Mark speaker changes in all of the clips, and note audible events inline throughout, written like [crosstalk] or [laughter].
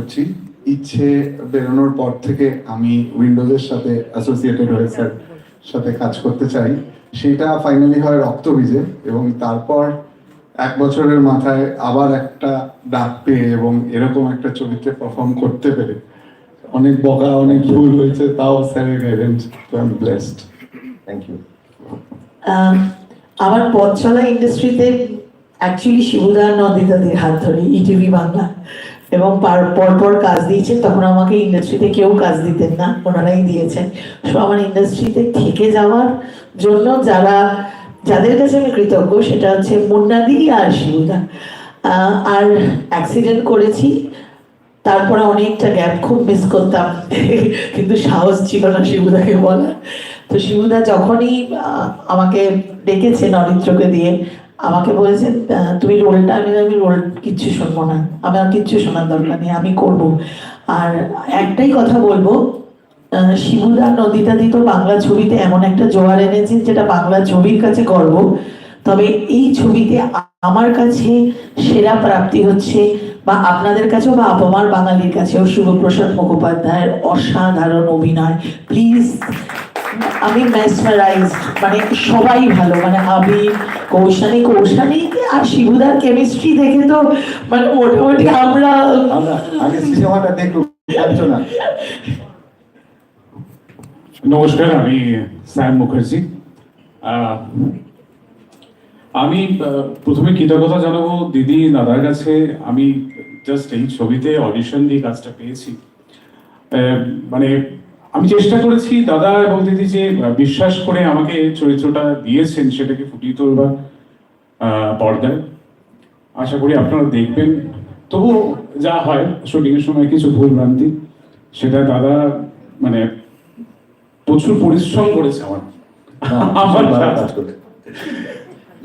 Speaker 1: করছি। ইচ্ছে বেরোনোর পর থেকে আমি উইন্ডোজের সাথে অ্যাসোসিয়েটেড হয়ে স্যার সাথে কাজ করতে চাই। সেটা ফাইনালি হয় রক্তবীজে এবং তারপর এক বছরের মাথায় আবার একটা ডাক পেয়ে এবং এরকম একটা চরিত্রে পারফর্ম করতে পেরে। অনেক বকা অনেক ভুল হয়েছে তাও স্যারের guidance I am blessed thank you
Speaker 2: ah, আমার পথ চলা ইন্ডাস্ট্রিতে অ্যাকচুয়ালি শিবুদা নদিদাদির হাত ধরে ইটিভি বাংলা। এবং পার- পরপর কাজ দিয়েছেন। তখন আমাকে ইন্ডাস্ট্রিতে কেউ কাজ দিতেন না, ওনারাই দিয়েছেন। সো আমার ইন্ডাস্ট্রিতে থেকে যাওয়ার জন্য যারা যাদের কাছে আমি কৃতজ্ঞ, সেটা হচ্ছে মুন্নাদি আর শিবুদা আর অ্যাক্সিডেন্ট করেছি। তারপরে অনেকটা গ্যাপ খুব মিস করতাম, কিন্তু সাহস ছিল না শিবুদাকে বলার। তো শিবুদা যখনই আমাকে ডেকেছেন অরিত্রকে দিয়ে আমাকে বলেছেন আহ, তুমি রোলটা আমি আমি রোল কিচ্ছু শুনব না। আমার কিচ্ছু শোনার দরকার নেই আমি করব। আর একটাই কথা বলব শিবুদা নদিতা দি তো বাংলা ছবিতে এমন একটা জোয়ার এনেছেন যেটা বাংলা ছবির কাছে গর্ব। তবে এই ছবিতে আমার কাছে সেরা প্রাপ্তি হচ্ছে বা আপনাদের কাছেও বা আপামার বাঙালির কাছেও শুভপ্রসাদ মুখোপাধ্যায়ের অসাধারণ অভিনয়। প্লিজ আমি ম্যাসমারাইজ মানে সবাই ভালো মানে আবি কৌশানী কৌশানী আর শিবুদার কেমিস্ট্রি দেখে তো মানে মোটামুটি আমরা
Speaker 1: আমরা আগে সিনেমাটা দেখুন না
Speaker 3: নমস্কার আমি স্যাম মুখার্জি। আহ, আমি আহ, প্রথমে কৃতজ্ঞতা জানাব দিদি দাদার কাছে। আমি জাস্ট এই ছবিতে অডিশন দিয়ে কাজটা পেয়েছি। আহ, মানে আমি চেষ্টা করেছি দাদা এবং দিদি যে বিশ্বাস করে আমাকে চরিত্রটা দিয়েছেন সেটাকে ফুটিয়ে তুলবার পর্দায়। আশা করি আপনারা দেখবেন। তবু যা হয় শুটিং এর সময় কিছু ভুল ভ্রান্তি সেটা দাদা মানে প্রচুর পরিশ্রম করেছে আমার। [laughs] আমার। কাজ।
Speaker 1: করতে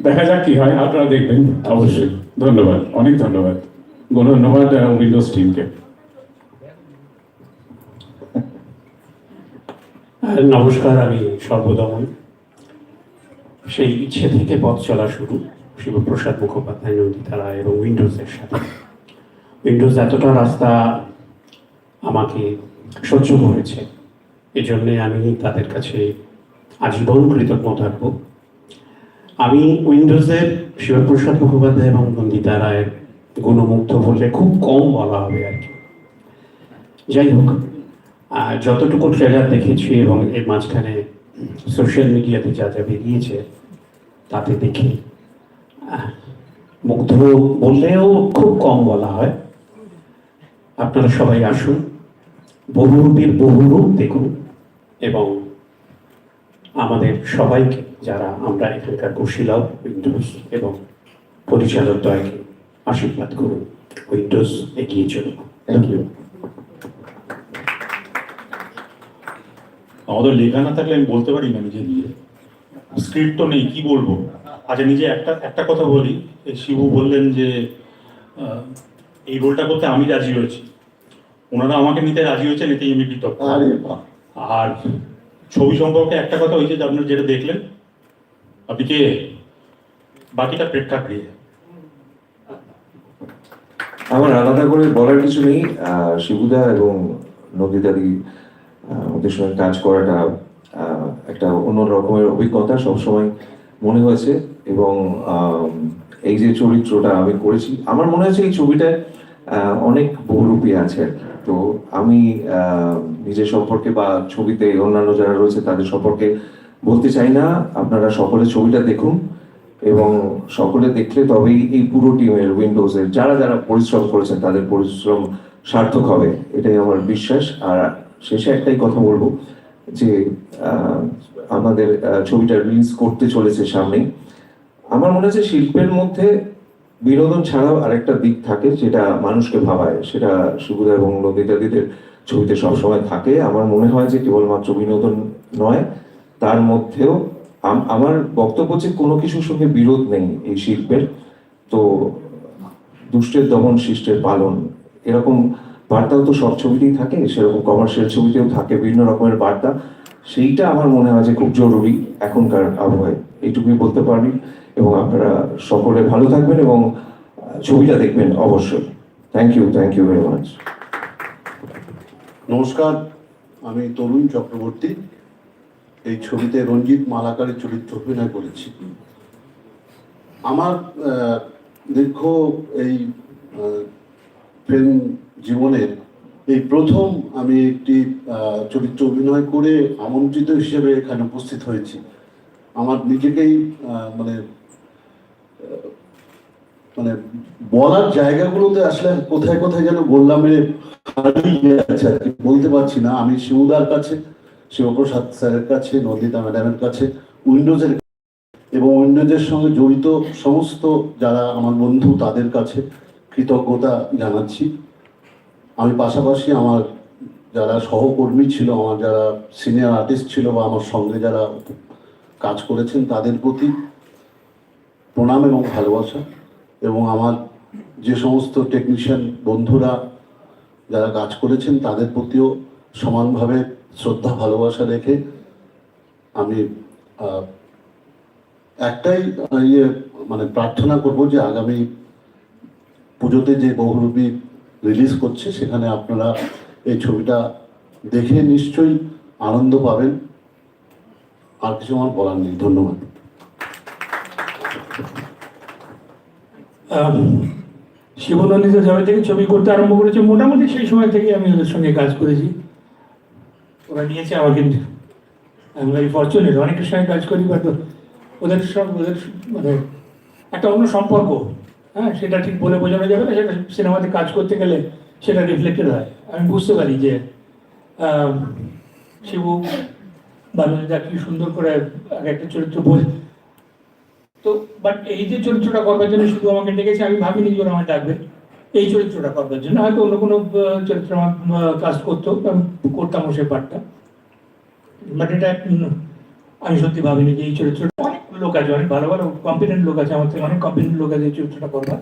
Speaker 3: দেখা যাক কি হয় আপনারা দেখবেন। অবশ্যই। ধন্যবাদ। অনেক ধন্যবাদ। ধন্যবাদ উইন্ডোজ টিমকে
Speaker 4: নমস্কার, আমি সর্বদমন। সেই ইচ্ছে থেকে পথ চলা শুরু শিবপ্রসাদ মুখোপাধ্যায় নন্দিতা রায় এবং উইন্ডোজের সাথে। উইন্ডোজ এতটা রাস্তা আমাকে সহ্য করেছে এই জন্যে আমি তাদের কাছে আজীবন কৃতজ্ঞ থাকব আমি উইন্ডোজের শিবপ্রসাদ মুখোপাধ্যায় এবং নন্দিতা রায়ের গুণমুগ্ধ বললে খুব কম বলা হবে আর কি। যাই হোক যতটুকু ট্রেলার দেখেছি এবং এর মাঝখানে সোশ্যাল মিডিয়াতে যা যা বেরিয়েছে, তাতে দেখি মুগ্ধ বললেও খুব কম বলা হয়। আপনারা সবাই আসুন বহুরূপীর বহুরূপ দেখুন এবং আমাদের সবাইকে, যারা আমরা এখানকার কুশীলভ উইন্ডোজ এবং পরিচালক দয়কে আশীর্বাদ করুন, উইন্ডোজ এগিয়ে চলুন।
Speaker 1: থ্যাংক
Speaker 5: আমাদের লেখা না থাকলে আমি বলতে পারি না নিজে দিয়ে। স্ক্রিপ্ট তো নেই কি বলব? আচ্ছা নিজে একটা একটা কথা বলি। শিবু বললেন যে এই রোলটা করতে আমি রাজি হয়েছি। ওনারা আমাকে নিতে রাজি হয়েছেন এতেই আমি কৃতজ্ঞ।
Speaker 1: আর
Speaker 5: ছবি সম্পর্কে একটা কথা হয়েছে যে আপনারা যেটা দেখলেন আপনি কে? বাকিটা পেট প্রেক্ষাগৃহে
Speaker 6: আমার আলাদা করে বলার কিছু নেই। শিবুদা এবং নদীদাদি সঙ্গে কাজ করাটা একটা অন্য রকমের অভিজ্ঞতা সবসময় মনে হয়েছে এবং এই যে চরিত্রটা আমি করেছি, আমার মনে হয়েছে এই ছবিটায় অনেক বহুরূপী আছে। তো আমি নিজের সম্পর্কে বা ছবিতে অন্যান্য যারা রয়েছে তাদের সম্পর্কে বলতে চাই না। আপনারা সকলে ছবিটা দেখুন এবং সকলে দেখলে তবেই এই পুরো টিমের উইন্ডোজের যারা যারা পরিশ্রম করেছেন তাদের পরিশ্রম সার্থক হবে, এটাই আমার বিশ্বাস। আর শেষে একটাই কথা বলব যে আমাদের ছবিটা রিলিজ করতে চলেছে সামনেই। আমার মনে হচ্ছে শিল্পের মধ্যে বিনোদন ছাড়াও আরেকটা দিক থাকে যেটা মানুষকে ভাবায়। সেটা সুবিধা এবং নদীদাদিদের ছবিতে সবসময় থাকে। আমার মনে হয় যে কেবলমাত্র বিনোদন নয়, তার মধ্যেও আম- আমার বক্তব্য যে কোনো কিছুর সঙ্গে বিরোধ নেই এই শিল্পের। তো দুষ্টের দমন শিষ্টের পালন, এরকম বার্তাও তো সব ছবিতেই থাকে, সেরকম কমার্শিয়াল ছবিতেও থাকে, বিভিন্ন রকমের বার্তা। সেইটা আমার মনে হয় যে খুব জরুরি এখনকার আবহাওয়ায়। এইটুকুই বলতে পারি এবং আপনারা সকলে ভালো থাকবেন এবং ছবিটা দেখবেন অবশ্যই। Thank you thank you very much
Speaker 7: নমস্কার, আমি তরুণ চক্রবর্তী। এই ছবিতে রঞ্জিত মালাকারের চরিত্র অভিনয় করেছি। আমার দীর্ঘ এই ফিল্ম জীবনের এই প্রথম আমি একটি চরিত্র অভিনয় করে আমন্ত্রিত হিসেবে এখানে উপস্থিত হয়েছি। আমার নিজেকেই মানে মানে বলার জায়গাগুলোতে আসলে কোথায় কোথায় যেন বললাম যাচ্ছে আর কি, বলতে পারছি না। আমি শিবুদার কাছে, শিবপ্রসাদ স্যারের কাছে, নন্দিতা ম্যাডামের কাছে, উইন্ডোজের এবং উইন্ডোজের সঙ্গে জড়িত সমস্ত যারা আমার বন্ধু, তাদের কাছে কৃতজ্ঞতা জানাচ্ছি। আমি পাশাপাশি আমার যারা সহকর্মী ছিল, আমার যারা সিনিয়র আর্টিস্ট ছিল বা আমার সঙ্গে যারা কাজ করেছেন, তাদের প্রতি প্রণাম এবং ভালোবাসা। এবং আমার যে সমস্ত টেকনিশিয়ান বন্ধুরা যারা কাজ করেছেন, তাদের প্রতিও সমানভাবে শ্রদ্ধা, ভালোবাসা রেখে আমি একটাই ইয়ে মানে প্রার্থনা করব যে আগামী পুজোতে যে বহুরূপী রিলিজ করছে, সেখানে আপনারা এই ছবিটা দেখে নিশ্চয়ই আনন্দ পাবেন। আর কিছু আমার বলার নেই, ধন্যবাদ।
Speaker 8: শিবনন্দিত জবে থেকে ছবি করতে আরম্ভ করেছে, মোটামুটি সেই সময় থেকে আমি ওদের সঙ্গে কাজ করেছি। ওরা নিয়েছে আমাকে আমি ভেরি ফর্চুনেট অনেকের সঙ্গে কাজ করি বাট ওদের সব, ওদের মানে একটা অন্য সম্পর্ক। হ্যাঁ সেটা ঠিক বলে বোঝানো যাবে না, সেটা সিনেমাতে কাজ করতে গেলে সেটা রিফ্লেক্টেড হয়। আমি বুঝতে পারি যে শিবু বানুদা কি সুন্দর করে এক একটা চরিত্র বল, তো বাট এই যে চরিত্রটা করবার জন্য শুধু আমাকে ডেকেছে, আমি ভাবিনি যে ওরা আমায় ডাকবে। এই চরিত্রটা করবার জন্য, হয়তো অন্য কোনো চরিত্র আমার কাজ করতো করতাম সে পার্টটা বাট এটা আমি সত্যি ভাবিনি যে এই চরিত্রটা অনেক লোক আছে, অনেক ভালো ভালো কম্পিটেন্ট লোক আছে, আমার থেকে অনেক কম্পিটেন্ট লোক আছে এই চরিত্রটা করবার।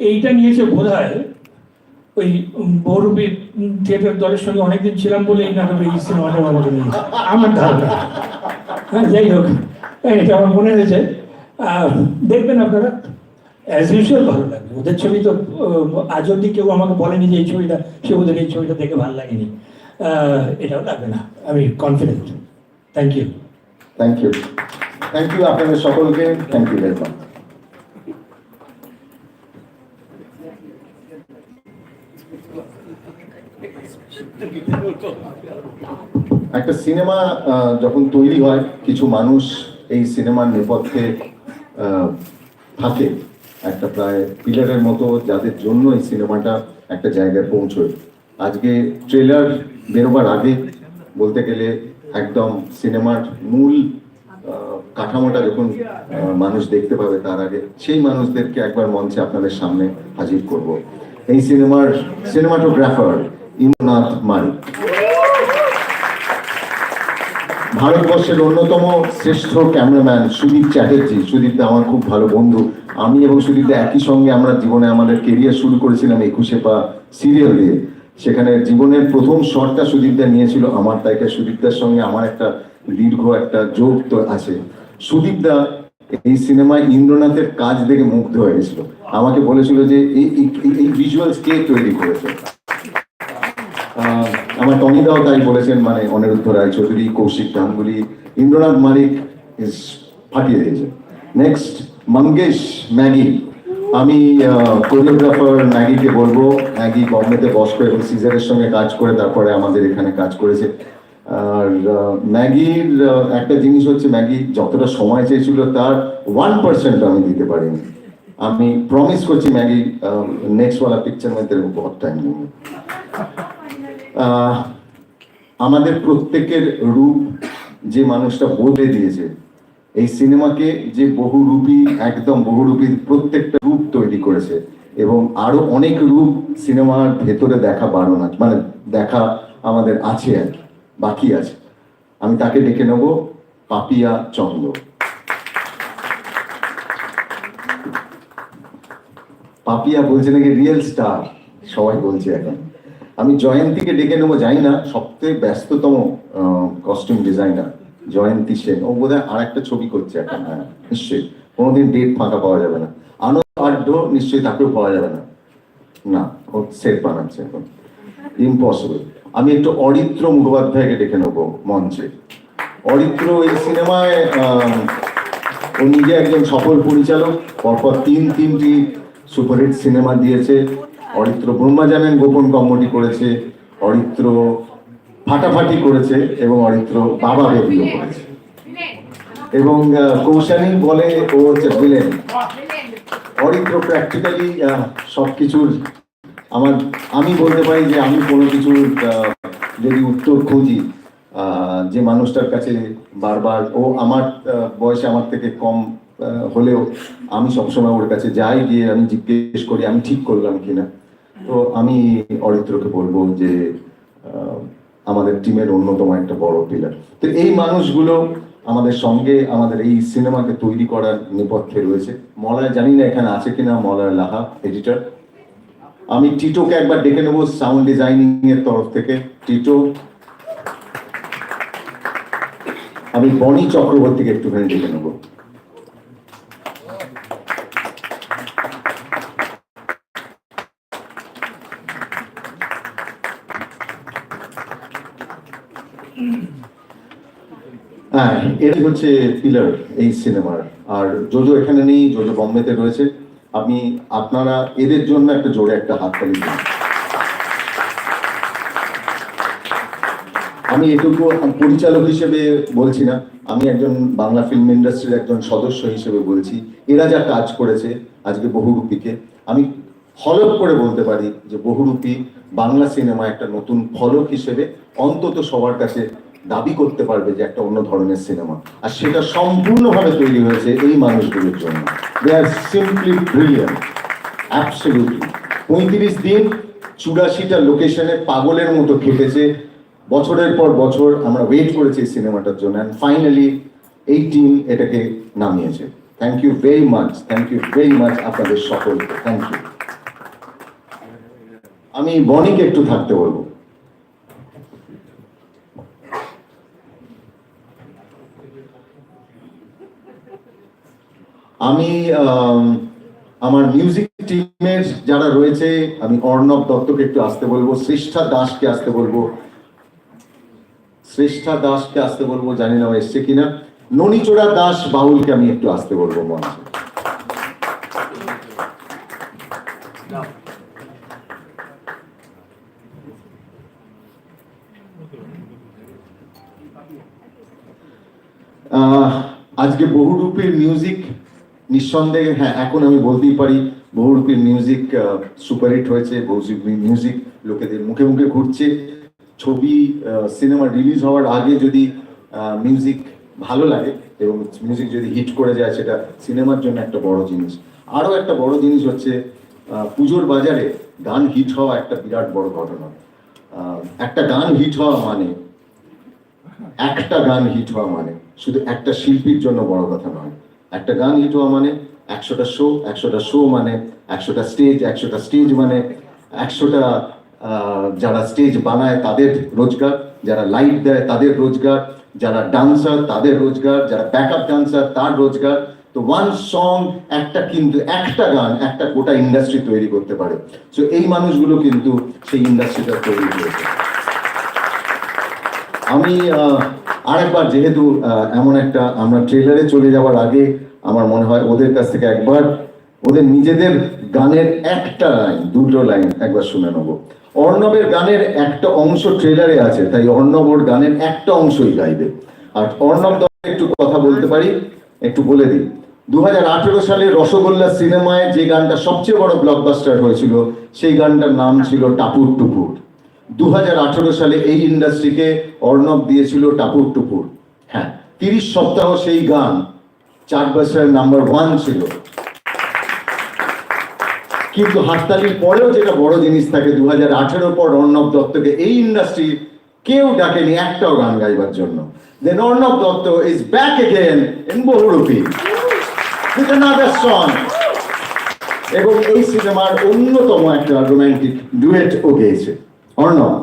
Speaker 8: এইটা নিয়েছে বোধ হয় ওই বহুরূপী থিয়েটার দলের সঙ্গে অনেকদিন ছিলাম বলে এই নাটকে এই সিনেমাটা আমাকে নিয়েছে আমার ধারণা। হ্যাঁ যাই হোক এটা আমার মনে হয়েছে দেখবেন আপনারা অ্যাজ ইউজুয়াল ভালো লাগবে। ওদের ছবি তো আজ অব্দি কেউ আমাকে বলেনি যে এই ছবিটা, সে ওদের এই ছবিটা দেখে ভালো লাগেনি। এটাও লাগবে না। আমি confident thank you
Speaker 9: thank you thank you আপনাদের সকলকে. থ্যাংক ইউ ভেরি একটা সিনেমা যখন তৈরি হয়, কিছু মানুষ এই সিনেমার নেপথ্যে থাকে। একটা প্রায় পিলারের মতো যাদের জন্য এই সিনেমাটা একটা জায়গায় পৌঁছয়। আজকে ট্রেলার বেরোবার আগে বলতে গেলে একদম সিনেমার মূল কাঠামোটা যখন মানুষ দেখতে পাবে তার আগে, সেই মানুষদেরকে একবার মঞ্চে আপনাদের সামনে হাজির করব। এই সিনেমার সিনেমাটোগ্রাফার ইমনাথ মালিক ভারতবর্ষের অন্যতম শ্রেষ্ঠ ক্যামেরাম্যান সুদীপ চ্যাটার্জি। সুদীপ আমার খুব ভালো বন্ধু। আমি এবং সুদীপ একই সঙ্গে আমরা জীবনে আমাদের কেরিয়ার শুরু করেছিলাম একুশে পা সিরিয়াল দিয়ে সেখানে জীবনের প্রথম শটটা সুদীপ দা নিয়েছিল, আমার তাইটা সুদীপ দার সঙ্গে আমার একটা দীর্ঘ একটা যোগ তো আছে। সুদীপ দা এই সিনেমায় ইন্দ্রনাথের কাজ দেখে মুগ্ধ হয়ে গেছিল। আমাকে বলেছিল যে এই, এই- কে তৈরি করেছে? আমার টনিদাও তাই বলেছেন মানে অনিরুদ্ধ রায় চৌধুরী, কৌশিক গাঙ্গুলি, ইন্দ্রনাথ মালিক ফাটিয়ে দিয়েছে। Next Mangesh Maggie. আমি কোরিওগ্রাফার ম্যাগিকে বলব ম্যাগি বম্বেতে বস্কো এবং সিজারের সঙ্গে কাজ করে তারপরে আমাদের এখানে কাজ করেছে। আর ম্যাগির একটা জিনিস হচ্ছে ম্যাগি যতটা সময় চেয়েছিল তার ওয়ান পার্সেন্ট আমি দিতে পারিনি। আমি প্রমিস করছি ম্যাগি নেক্সট ওয়ালা পিকচার মধ্যে বহুত টাইম আমাদের প্রত্যেকের রূপ যে মানুষটা বদলে দিয়েছে, এই সিনেমাকে যে বহুরূপী, একদম বহুরূপী প্রত্যেকটা রূপ তৈরি করেছে এবং আরও অনেক রূপ সিনেমার ভেতরে দেখা বারণ আছে মানে দেখা আমাদের আছে আর কি, বাকি আছে। আমি তাকে ডেকে নেব পাপিয়া চন্দ্র। পাপিয়া বলছে নাকি রিয়েল স্টার সবাই বলছে এখন। আমি জয়ন্তীকে ডেকে নেব জানি না সবথেকে ব্যস্ততম কস্টিউম ডিজাইনার জয়ন্তী সেন। ও বোধহয় আর একটা ছবি করছে এখন হ্যাঁ নিশ্চয়ই। কোনোদিন ডেট ফাঁকা পাওয়া যাবে না। আনন্দ নিশ্চয়ই তাকেও পাওয়া যাবে না। না, ও সেট বানাচ্ছে এখন। ইম্পসিবল আমি একটু অরিত্র মুখোপাধ্যায়কে ডেকে নেব মঞ্চে। অরিত্র এই সিনেমায় ও নিজে একজন সফল পরিচালক, পরপর তিন তিনটি সুপারহিট সিনেমা দিয়েছে। অরিত্র ব্রহ্মা জানেন গোপন কম্মটি করেছে, অরিত্র ফাটাফাটি করেছে এবং অরিত্র বাবা বেবিও করেছে। এবং কৌশানী বলে ও হচ্ছে ভিলেন অরিত্র প্র্যাকটিক্যালি সবকিছুর আমার, আমি বলতে পারি যে আমি কোনো কিছুর যদি উত্তর খুঁজি যে মানুষটার কাছে বারবার, ও আমার বয়সে আমার থেকে কম হলেও আমি সবসময় ওর কাছে যাই, গিয়ে আমি জিজ্ঞেস করি, আমি ঠিক করলাম কিনা। তো আমি অরিত্রকে বলব যে আমাদের টিমের অন্যতম একটা বড় পিলার তো এই মানুষগুলো আমাদের সঙ্গে আমাদের এই সিনেমাকে তৈরি করার নেপথ্যে রয়েছে। মলয় জানি না এখানে আছে কিনা মলয় লাহা এডিটর আমি টিটোকে একবার ডেকে নেব সাউন্ড ডিজাইনিং এর তরফ থেকে। টিটো। আমি বনি চক্রবর্তীকে একটুখানি ডেকে নেব। এটাই হচ্ছে পিলার এই সিনেমার আর জোজো এখানে নেই জোজো বম্বেতে রয়েছে। আমি আপনারা, এদের জন্য একটা জোরে একটা হাততালি দিন। আমি এটুকু পরিচালক হিসেবে বলছি না, আমি একজন বাংলা ফিল্ম ইন্ডাস্ট্রির একজন সদস্য হিসেবে বলছি। এরা যা কাজ করেছে আজকে বহুরূপীকে, আমি হলক করে বলতে পারি যে বহুরূপী বাংলা সিনেমা একটা নতুন ফলক হিসেবে অন্তত সবার কাছে দাবি করতে পারবে যে একটা অন্য ধরনের সিনেমা। আর সেটা সম্পূর্ণভাবে তৈরি হয়েছে এই মানুষগুলোর জন্য। They are simply brilliant absolutely পঁয়ত্রিশ দিন চুরাশিটা লোকেশনে পাগলের মতো খেটেছে। বছরের পর বছর আমরা ওয়েট করেছি এই সিনেমাটার জন্য। অ্যান্ড ফাইনালি এই টিম এটাকে নামিয়েছে। Thank you very much thank you very much আপনাদের সকলকে। থ্যাংক ইউ আমি বনিকে একটু থাকতে বলব। আমি আম, আমার মিউজিক টিমের যারা রয়েছে আমি অর্ণব দত্তকে একটু আসতে বলব শ্রেষ্ঠা দাসকে আসতে বলব। শ্রেষ্ঠা দাসকে আসতে বলব জানি না এসছে কিনা। ননিচোড়া দাস বাউলকে আমি একটু আসতে বলব মঞ্চে। আজকে বহুরূপীর মিউজিক নিঃসন্দেহে হ্যাঁ এখন আমি বলতেই পারি, বহুরূপীর মিউজিক সুপারহিট হয়েছে বহুরূপীর মিউজিক লোকেদের মুখে মুখে ঘুরছে। ছবি সিনেমা রিলিজ হওয়ার আগে যদি মিউজিক ভালো লাগে এবং মিউজিক যদি হিট করে যায়, সেটা সিনেমার জন্য একটা বড় জিনিস। আরও একটা বড় জিনিস হচ্ছে পুজোর বাজারে গান হিট হওয়া একটা বিরাট বড় ঘটনা। একটা গান হিট হওয়া মানে একটা গান হিট হওয়া মানে শুধু একটা শিল্পীর জন্য বড় কথা নয়। একটা গান হিট হওয়া মানে একশোটা শো একশোটা শো মানে একশোটা স্টেজ একশোটা স্টেজ মানে একশোটা যারা স্টেজ বানায় তাদের রোজগার, যারা লাইট দেয় তাদের রোজগার, যারা ডান্সার তাদের রোজগার, যারা ব্যাকআপ ডান্সার তার রোজগার। তো ওয়ান সং একটা কিন্তু একটা গান, একটা গোটা ইন্ডাস্ট্রি তৈরি করতে পারে। তো এই মানুষগুলো কিন্তু সেই ইন্ডাস্ট্রিটা তৈরি করেছে আমি আরেকবার যেহেতু এমন একটা আমরা ট্রেলারে চলে যাওয়ার আগে আমার মনে হয় ওদের কাছ থেকে একবার ওদের নিজেদের গানের একটা লাইন, দুটো লাইন একবার শুনে নেব। অর্ণবের গানের একটা অংশ ট্রেলারে আছে, তাই অর্ণব ওর গানের একটা অংশই গাইবে। আর অর্ণব একটু কথা বলতে পারি, একটু বলে দিই। দু হাজার আঠেরো সালে রসগোল্লা সিনেমায় যে গানটা সবচেয়ে বড় ব্লকবাস্টার হয়েছিল, সেই গানটার নাম ছিল টাপুর টুপুর। দু হাজার আঠেরো সালে এই ইন্ডাস্ট্রিকে অর্ণব দিয়েছিল টাপুর টুপুর। হ্যাঁ তিরিশ সপ্তাহ সেই গান চার বছরের নাম্বার ওয়ান ছিল। কিন্তু হাততালির পরেও যেটা বড় জিনিস থাকে দু হাজার পর অর্ণব দত্তকে এই ইন্ডাস্ট্রি কেউ ডাকেনি একটাও গান গাইবার জন্য। Then Arnab Dutta is back again in Bahurupi. With another song এবং এই সিনেমার অন্যতম একটা রোমান্টিক ডুয়েট ও গেয়েছে। অর্ণব।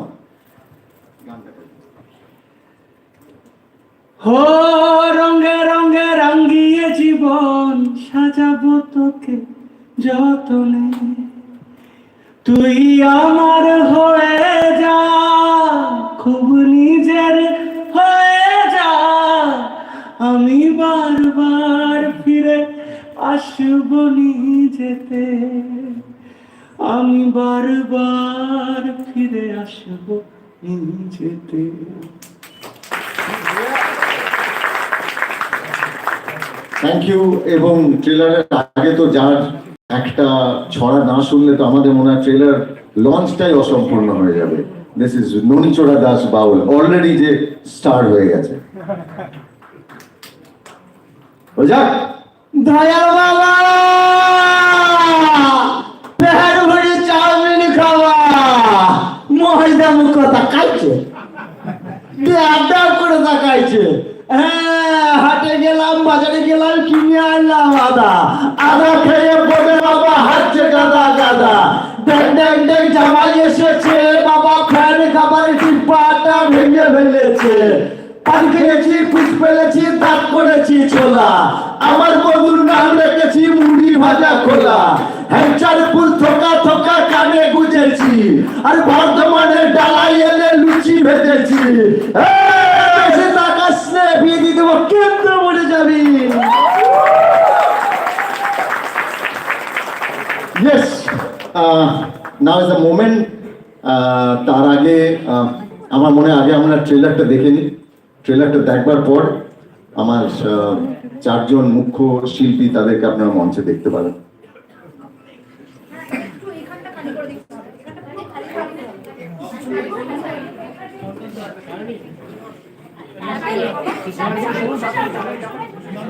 Speaker 8: রাঙ্গিয়ে জীবন সাজাব তোকে যতনে। তুই আমার হয়ে যা, খুব নিজের হয়ে যা।
Speaker 10: আমি বারবার ফিরে আসব যেতে আমি বারবার ফিরে আসব যেতে
Speaker 9: থ্যাংক ইউ এবং ট্রেলারের আগে তো যার একটা ছড়া না শুনলে তো আমাদের মনে হয় ট্রেলার লঞ্চটাই অসম্পূর্ণ হয়ে যাবে। This is Nanichora Das Baul already যে স্টার হয়ে গেছে। [laughs] ও যাক।
Speaker 10: দয়াল বাবা পেহার ভরে চাউমিন খাওয়া মহিলা মুখ তাকাইছে আড্ডা করে তাকাইছে হ্যাঁ হাটে গেলাম বাজারে গেলাম কিনে আনলাম আদা। আদা খেয়ে পড়ে বাবা হাঁটছে গাদা গাদা। জামাই এসেছে বাবা ফ্যান খাবার টিপাটা ভেঙে ফেলেছে। পান খেয়েছি দাঁত করেছি ছোলা। আমার বধুর নাম রেখেছি মুড়ি ভাজা খোলা। হ্যাংচার ফুল থোকা থোকা কানে গুজেছি। আর বর্ধমানে ডালাই এলে লুচি ভেজেছি। নে, বিয়ে দিয়ে দেবো। যাবি
Speaker 9: yes now is the moment তার আগে আহ, আমার মনে আগে আমরা ট্রেলারটা দেখে নিই। ট্রেলারটা দেখবার পর আমার আহ, চারজন মুখ্য শিল্পী তাদেরকে আপনারা মঞ্চে দেখতে পারেন।
Speaker 11: একটু এখানটা